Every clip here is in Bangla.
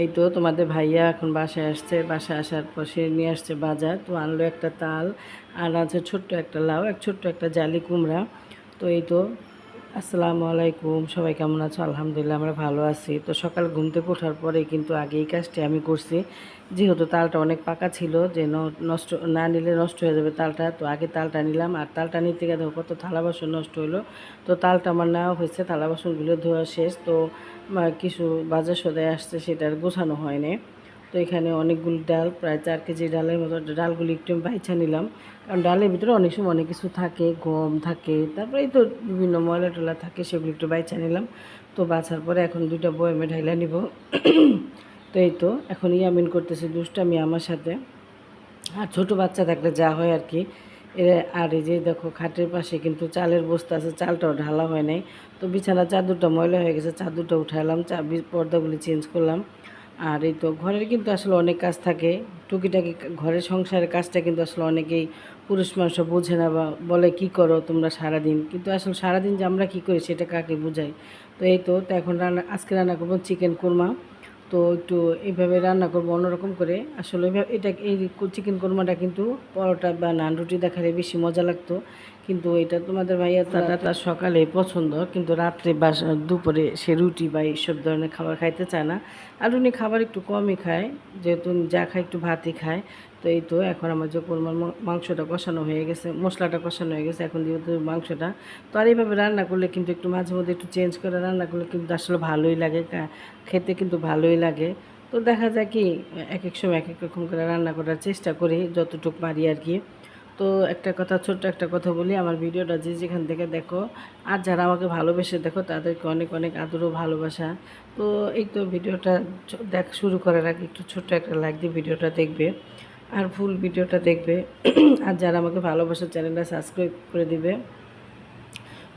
এই তো তোমাদের ভাইয়া এখন বাসায় আসছে। বাসায় আসার পর সে নিয়ে আসছে বাজার। তো আনলো একটা তাল আর আছে ছোট্ট একটা লাউ এক ছোট্ট একটা জালি কুমড়া। তো এই তো আসসালামু আলাইকুম সবাই কেমন আছো? আলহামদুলিল্লাহ, আমরা ভালো আছি। তো সকাল ঘুম থেকে ওঠার পরে কিন্তু আগে এই কাজটি আমি করছি। যেহেতু তালটা অনেক পাকা ছিল, যে নষ্ট, না নিলে নষ্ট হয়ে যাবে তালটা, তো আগে তালটা নিলাম। আর তালটা নিতে দেখো কত থালা বাসন নষ্ট হলো। তো তালটা আমার নেওয়া হয়েছে, থালা বাসনগুলো ধোয়া শেষ। তো কিছু বাজার সদায় আসছে, সেটা আর গোছানো হয়নি তো এখানে অনেকগুলো ডাল, প্রায় চার কেজি ডালের মতো ডালগুলি একটু বাইছা নিলাম। কারণ ডালের ভিতরে অনেক সময় অনেক কিছু থাকে, গম থাকে, তারপরে এই তো বিভিন্ন ময়লা টলা থাকে, সেগুলো একটু বাইছা নিলাম। তো বাছার পরে এখন দুইটা বয়মে ঢাইলা নিব। তো এই তো, এখন ইয়ামিন করতেছে দুষ্টামি আমার সাথে। আর ছোট বাচ্চা থাকলে যা হয় আর কি। আর এই যে দেখো, খাটের পাশে কিন্তু চালের বস্তা আছে, চালটাও ঢালা হয় নাই। তো বিছানা চাদরটা ময়লা হয়ে গেছে, চাদরটা উঠালাম চা পর্দাগুলি চেঞ্জ করলাম। আর এই তো ঘরের কিন্তু আসলে অনেক কাজ থাকে। টুকিটাকি ঘরের সংসারের কাজটা কিন্তু আসলে অনেকেই পুরুষ মানুষ বোঝে না বা বলে, কি করো তোমরা সারাদিন? কিন্তু আসলে সারাদিন যে আমরা কী করি সেটা কাকে বোঝাই তো এই তো তো এখন রান্না, আজকে রান্না করব চিকেন কোরমা। তো একটু এইভাবে রান্না করব অন্যরকম করে। আসলে এটা এই চিকেন কোরমাটা কিন্তু পরোটা বা নান রুটি দেখালে বেশি মজা লাগতো। কিন্তু এটা তোমাদের ভাইয়া তারা তার সকালে পছন্দ কিন্তু রাত্রে বা দুপুরে সে রুটি বা এইসব ধরনের খাবার খাইতে চায় না। আর উনি খাবার একটু কমই খায় যেহেতু যা খায় একটু ভাতই খায়। তো এই তো এখন আমার যে কোরমার মাংসটা কষানো হয়ে গেছে, মশলাটা কষানো হয়ে গেছে, এখন দিয়ে মাংসটা। তো আর এইভাবে রান্না করলে কিন্তু একটু মাঝে মধ্যে একটু চেঞ্জ করে রান্না করলে কিন্তু আসলে ভালোই লাগে খেতে কিন্তু ভালোই লাগে। তো দেখা যায় কি এক এক সময় এক এক রকম করে রান্না করার চেষ্টা করি, যতটুকু পারি আর কি। তো একটা কথা, ছোট্ট একটা কথা বলি, আমার ভিডিওটা যে যেখান থেকে দেখো, আর যারা আমাকে ভালোবেসে দেখো, তাদেরকে অনেক অনেক আদর ও ভালোবাসা। তো এই তো ভিডিওটা দেখ, শুরু করার আগে একটু ছোট্ট একটা লাইক দিয়ে ভিডিওটা দেখবে। আর ফুল ভিডিওটা দেখবে। আর যারা আমাকে ভালোবাসার চ্যানেলটা সাবস্ক্রাইব করে দিবে।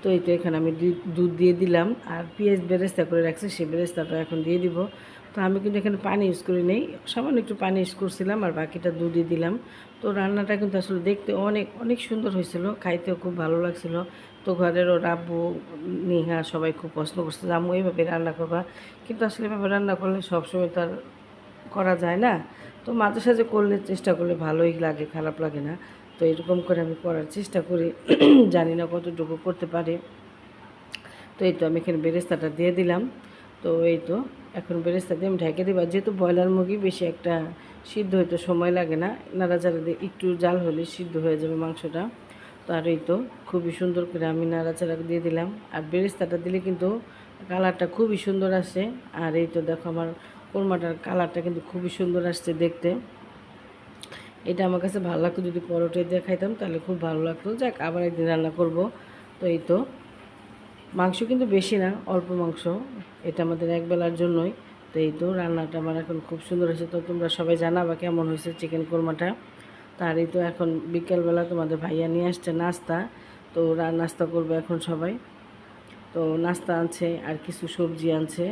তো এই তো এখানে আমি দুধ- দুধ দিয়ে দিলাম। আর পেঁয়াজ বেরেস্তা করে রাখছি, সেই বেরেস্তাটা এখন দিয়ে দিব। তো আমি কিন্তু এখানে পানি ইউজ করি নেই। সামান্য একটু পানি ইউজ করছিলাম আর বাকিটা দুধই দিলাম। তো রান্নাটা কিন্তু আসলে দেখতে অনেক অনেক সুন্দর হয়েছিল। খাইতেও খুব ভালো লাগছিল। তো ঘরেরও রাব্বু, নিহা সবাই খুব পছন্দ করছে। আম্মু, এইভাবে রান্না করবা? কিন্তু আসলে এভাবে রান্না করলে সবসময় তো আর করা যায় না? তো মাঝে সাঝে করলে চেষ্টা করলে ভালোই লাগে, খারাপ লাগে না। তো এরকম করে আমি করার চেষ্টা করি। জানি না কতটুকু করতে পারি। তো এই তো আমি এখানে বেরেস্তাটা দিয়ে দিলাম। তো এই তো এখন বেরেস্তা দিয়ে আমি ঢেকে দেবো। যেহেতু ব্রয়লার মুরগি বেশি একটা সিদ্ধ হইতে সময় লাগে না, নাড়াচাড়া দিয়ে একটু জাল হলে সিদ্ধ হয়ে যাবে মাংসটা। তো আর এই তো খুবই সুন্দর করে আমি নাড়াচাড়া দিয়ে দিলাম। আর বেরেস্তাটা দিলে কিন্তু কালারটা খুবই সুন্দর আসে। আর এই তো দেখো আমার কোরমাটার কালারটা কিন্তু খুবই সুন্দর আসছে দেখতে। এটা আমার কাছে ভালো লাগতো যদি পরোটা দিয়ে খাইতাম, তাহলে খুব ভালো লাগতো। যাক, আবার একদিন রান্না করব। তো এই তো। মাংস কিন্তু বেশি না, অল্প মাংস। এটা আমাদের একবেলার জন্যই। তো এই তো, রান্নাটা আমার এখন খুব সুন্দর হয়েছে। তো তোমরা সবাই জানাবা কেমন হয়েছে চিকেন কোরমাটা। তার এই তো এখন বিকেলবেলা তোমাদের ভাইয়া নিয়ে আসছে নাস্তা। তো নাস্তা করবে এখন সবাই। তো নাস্তা আনছে, আর কিছু সবজি আনছে,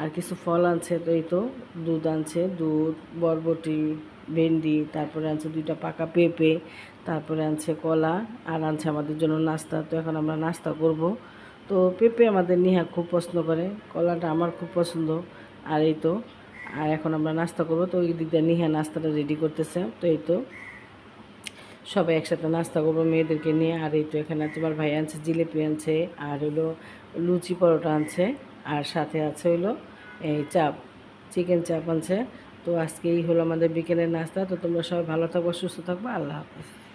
আর কিছু ফল আনছে, তো এই তো দুধ আনছে, দুধ, বরবটি, ভেন্ডি, তারপরে আনছে দুইটা পাকা পেঁপে, তারপরে আনছে কলা, আর আনছে আমাদের জন্য নাস্তা, তো এখন আমরা নাস্তা করব। তো পেঁপে আমাদের নিহা খুব পছন্দ করে, কলাটা আমার খুব পছন্দ, আর এই তো, আর এখন আমরা নাস্তা করব, তো ওই দিক দিয়ে নিহা নাস্তাটা রেডি করতেছে, তো এই তো। সবাই একসাথে নাস্তা করব মেয়েদেরকে নিয়ে। আর এই তো এখানে তোমার ভাই আনছে, জিলিপি আনছে, আর হলো লুচি পরোটা আনছে, আর সাথে আছে হলো এই চাপ, চিকেন চাপ আনছে। তো আজকে এই হলো আমাদের বিকেলের নাস্তা। তো তোমরা সবাই ভালো থাকব, সুস্থ থাকব। আল্লাহ হাফেজ।